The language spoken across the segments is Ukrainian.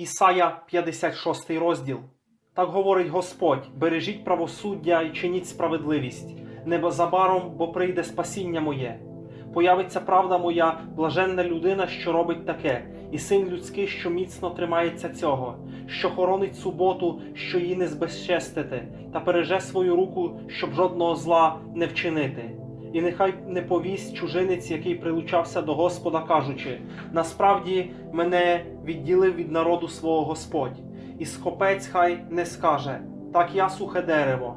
Ісая 56 розділ. Так говорить Господь: бережіть правосуддя і чиніть справедливість, небезабаром, бо прийде спасіння моє. Появиться правда моя, блаженна людина, що робить таке, і син людський, що міцно тримається цього, що хоронить суботу, що її не збезчестити, та береже свою руку, щоб жодного зла не вчинити. І нехай не повість чужинець, який прилучався до Господа, кажучи: насправді мене відділив від народу свого Господь, і скопець хай не скаже: так я сухе дерево.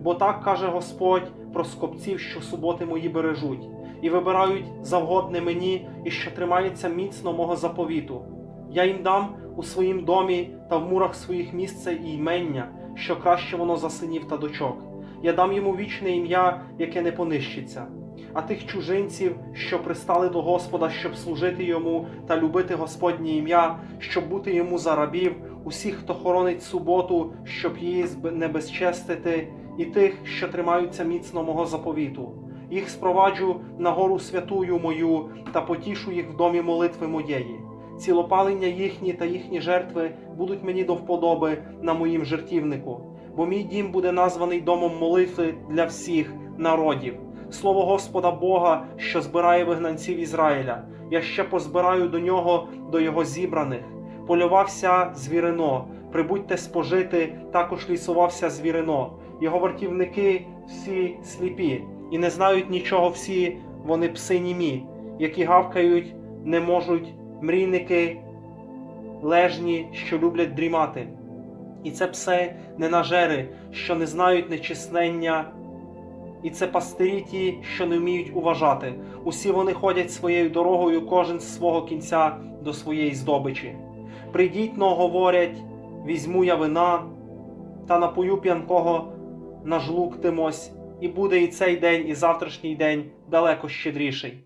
Бо так каже Господь про скопців, що суботи мої бережуть, і вибирають завгодне мені, і що тримаються міцно мого заповіту. Я їм дам у своїм домі та в мурах своїх місце і ймення, що краще воно за синів та дочок. Я дам йому вічне ім'я, яке не понищиться. А тих чужинців, що пристали до Господа, щоб служити йому та любити Господнє ім'я, щоб бути йому за рабів, усіх, хто хоронить суботу, щоб її не безчестити, і тих, що тримаються міцно мого заповіту. Їх спроваджу на гору святую мою та потішу їх в домі молитви моєї. Цілопалення їхні та їхні жертви будуть мені до вподоби на моїм жертівнику, бо мій дім буде названий домом молитви для всіх народів. Слово Господа Бога, що збирає вигнанців Ізраїля. Я ще позбираю до нього, до його зібраних. Полювався звірино, прибудьте спожити, також лісувався звірино. Його вартівники всі сліпі, і не знають нічого всі, вони пси німі, які гавкають, не можуть мрійники лежні, що люблять дрімати. І це пси ненажери, що не знають нечиснення, і це пастирі ті, що не вміють уважати. Усі вони ходять своєю дорогою, кожен з свого кінця до своєї здобичі. Прийдіть, но говорять, візьму я вина, та напою п'янкого нажлуктимось, і буде і цей день, і завтрашній день далеко щедріший.